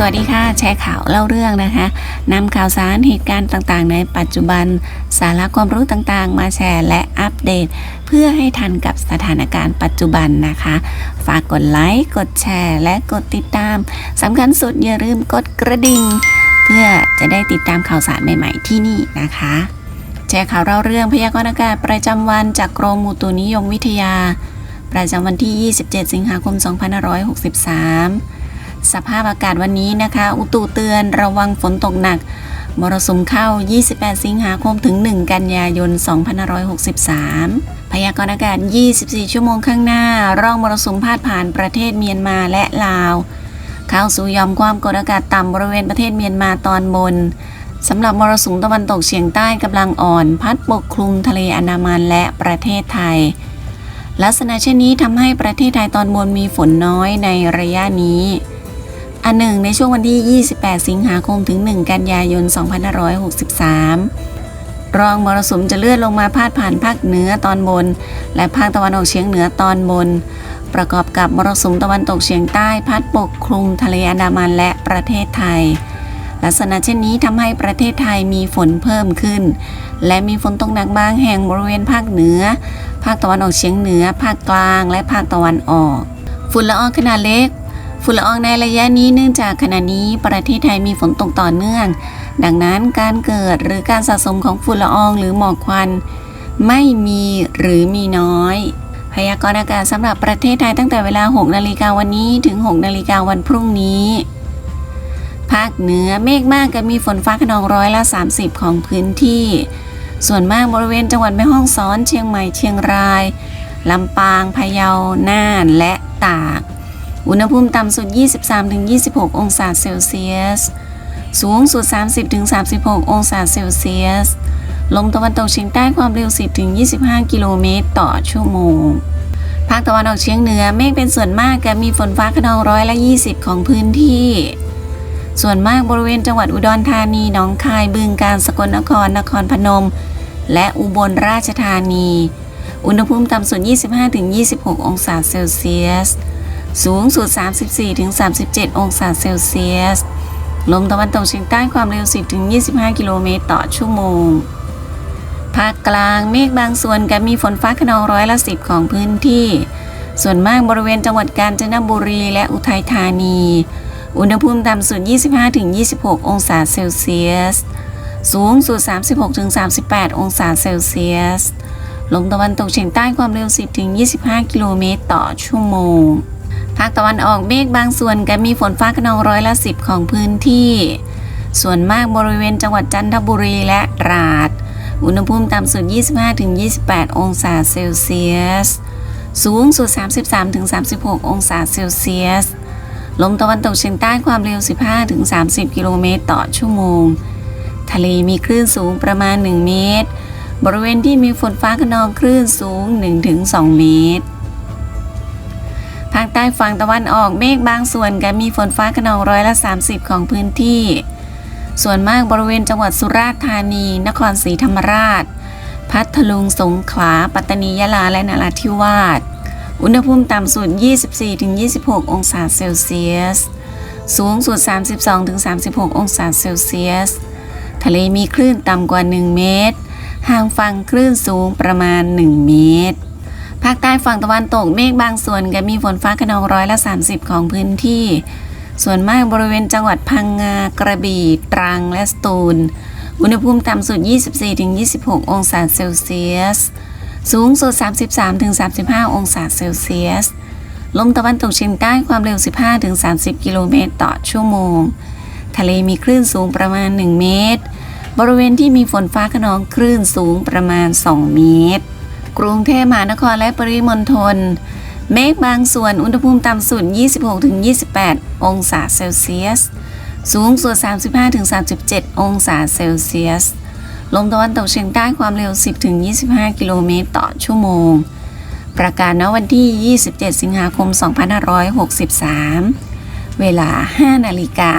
สวัสดีค่ะ แชร์ข่าวเล่าเรื่องนะคะนำข่าวสารเหตุการณ์ต่างๆ ในปัจจุบัน สาระความรู้ต่างๆ มาแชร์และอัปเดต เพื่อให้ทันกับสถานการณ์ปัจจุบันนะคะ ฝากกดไลค์กดแชร์ และกดติดตามสำคัญสุดอย่าลืมกดกระดิ่ง เพื่อจะได้ติดตามข่าวสารใหม่ๆที่นี่นะคะ แชร์ข่าวเล่าเรื่องพยากรณ์อากาศประจำวันจากกรมอุตุนิยมวิทยา ประจำวันที่ 27 สิงหาคม 2563 สภาพอากาศวันนี้นะคะ อุตุเตือนระวังฝนตกหนัก มรสุมเข้า 28 สิงหาคมถึง 1 กันยายน 2563 พยากรณ์อากาศ 24 ชั่วโมงข้างหน้า ร่องมรสุมพาดผ่านประเทศเมียนมาและลาว เข้าสู่ยอมความกดอากาศต่ำบริเวณประเทศเมียนมาตอนบนสำหรับมรสุมตะวันตกเฉียงใต้กำลังอ่อน พัดปกคลุมทะเลอันดามันและประเทศไทย ลักษณะเช่นนี้ทำให้ประเทศไทยตอนบนมีฝนน้อยในระยะนี้ อันหนึ่งในช่วงวันที่ 28 สิงหาคมถึง 1 กันยายน 2563 รองมรสุมจะเลื่อนลงมาพาดผ่านภาคเหนือตอนบน และภาคตะวันออกเฉียงเหนือตอนบน ประกอบกับมรสุมตะวันตกเฉียงใต้พัดปกคลุมทะเลอันดามันและประเทศไทย ลักษณะเช่นนี้ทำให้ประเทศไทยมีฝนเพิ่มขึ้น และมีฝนตกหนักบางแห่งบริเวณภาคเหนือ ภาคตะวันออกเฉียงเหนือ ภาคกลาง และภาคตะวันออก ฝุ่นละอองขนาดเล็ก ฝุ่นละอองในระยะนี้เนื่องจากขณะนี้ประเทศไทยมีฝนตกต่อเนื่อง ดังนั้นการเกิดหรือการสะสมของฝุ่นละอองหรือหมอกควัน ไม่มีหรือมีน้อย พยากรณ์อากาศสำหรับประเทศไทยตั้งแต่เวลา 6 นาฬิกาวันนี้ถึง 6 นาฬิกาวันพรุ่งนี้ ภาคเหนือเมฆมากกับมีฝนฟ้าขนองร้อยละ 30 ของพื้นที่ ส่วนมากบริเวณจังหวัดแม่ฮ่องสอน เชียงใหม่เชียงรายลำปางพะเยาน่านและตาก อุณหภูมิต่ำสุด 23-26 องศาเซลเซียส สูงสุด 30-36 องศาเซลเซียส ลมตะวันตกเฉียงใต้ความเร็ว 10-25 กิโลเมตรต่อชั่วโมง ภาคตะวันออกเฉียงเหนือเมฆเป็นส่วนมากกับมีฝนฟ้าขนองร้อยละ 20 ของพื้นที่ ส่วนมากบริเวณจังหวัดอุดรธานีหนองคายบึงกาฬสกลนครนครพนม และอุบลราชธานี อุณหภูมิต่ำสุด 25-26 องศาเซลเซียส สูงสุด 34-37 องศาเซลเซียส ลมตะวันตกเฉียงใต้ความเร็ว 10-25 กิโลเมตรต่อชั่วโมง ภาคกลางเมฆบางส่วนกับมีฝนฟ้าขนองร้อยละ10ของพื้นที่ ส่วนมากบริเวณจังหวัดกาญจนบุรีและอุทัยธานี อุณหภูมิต่ำสุด 25-26 องศาเซลเซียส สูงสุด 36-38 องศาเซลเซียส ลมตะวันตกเฉียงใต้ความเร็ว 10-25 กิโลเมตรต่อชั่วโมง ภาคตะวันออกเมฆบางส่วนกับมีฝนฟ้าขนองร้อยละ10ของพื้นที่ ส่วนมากบริเวณจังหวัดจันทบุรีและตราดอุณหภูมิต่ำสุด 25-28 องศาเซลเซียส สูงสุด 33-36 องศาเซลเซียส ลมตะวันตกเฉียงใต้ความเร็ว 15-30 กิโลเมตรต่อชั่วโมง ทะเลมีคลื่นสูงประมาณ 1 เมตร บริเวณที่มีฝนฟ้าขนองคลื่นสูง 1-2 เมตร ใต้ฝั่งตะวันออกเมฆบางส่วนกับมีฝนฟ้าขนองร้อยละ 30 ของพื้นที่ ส่วนมากบริเวณจังหวัดสุราษฎร์ธานี นครศรีธรรมราช พัทลุงสงขลา ปัตตานียะลาและนราธิวาสอุณหภูมิต่ำสุด 24-26 องศาเซลเซียส สูงสุด 32-36 องศาเซลเซียส ทะเลมีคลื่นต่ำกว่า 1 เมตร ห่างฝั่งคลื่นสูงประมาณ 1 เมตราคใต้ฝั่งตะวันตกเมฆบางส่วนกับมีฝนฟ้าขนองร้อยละ 30 ของพื้นที่ ส่วนมากบริเวณจังหวัดพังงากระบี่ตรังและสตูล อุณหภูมิต่ำสุด 24-26 องศาเซลเซียส สูงสุด 33-35 องศาเซลเซียส ลมตะวันตกเฉียงใต้ความเร็ว 15-30 กิโลเมตรต่อชั่วโมง ทะเลมีคลื่นสูงประมาณ 1 เมตร บริเวณที่มีฝนฟ้าขนองคลื่นสูงประมาณ 2 เมตร กรุงเทพมหานครและปริมณฑล เมฆบางส่วนอุณหภูมิต่ำสุด 26-28 องศาเซลเซียส สูงสุด 35-37 องศาเซลเซียส ลมตะวันตกเฉียงใต้ความเร็ว 10-25 กิโลเมตรต่อชั่วโมง ประกาศณวันที่ 27 สิงหาคม 2563 เวลา 5 นาฬิกา